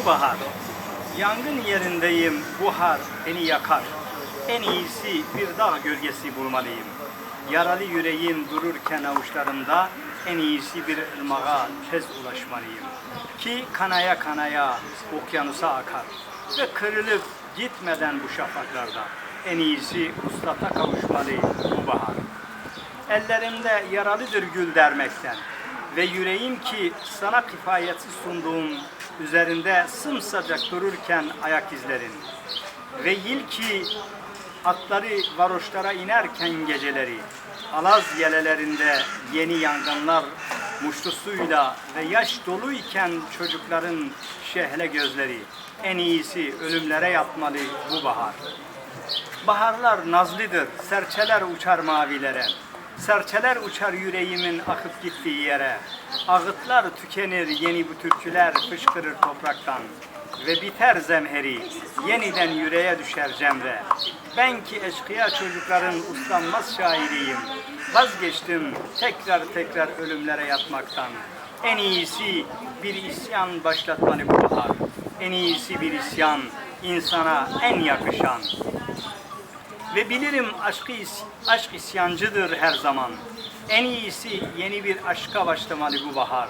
Bu bahar. Yangın yerindeyim, buhar beni yakar. En iyisi bir dağ gölgesi bulmalıyım. Yaralı yüreğim dururken avuçlarımda en iyisi bir ırmağa tez ulaşmalıyım. Ki kanaya kanaya okyanusa akar ve kırılıp gitmeden bu şafaklarda en iyisi uslata kavuşmalı bu bahar. Ellerimde yaralıdır gül dermekten ve yüreğim ki sana kifayetsiz sunduğum üzerinde sımsıcak dururken ayak izlerin ve yil ki atları varoşlara inerken geceleri alaz yelelerinde yeni yangınlar muştusuyla ve yaş doluyken çocukların şehle gözleri en iyisi ölümlere yatmalı bu bahar. Baharlar nazlıdır, serçeler uçar mavilere. Serçeler uçar yüreğimin akıp gittiği yere. Ağıtlar tükenir yeni bu türküler fışkırır topraktan. Ve biter zemheri, yeniden yüreğe düşer cemre. Ben ki eşkıya çocukların uslanmaz şairiyim. Vazgeçtim tekrar tekrar ölümlere yatmaktan. En iyisi bir isyan başlatmalı bu bahar. En iyisi bir isyan, insana en yakışan. Ve bilirim aşkı is- aşk isyancıdır her zaman. En iyisi yeni bir aşka başlamalı bu bahar.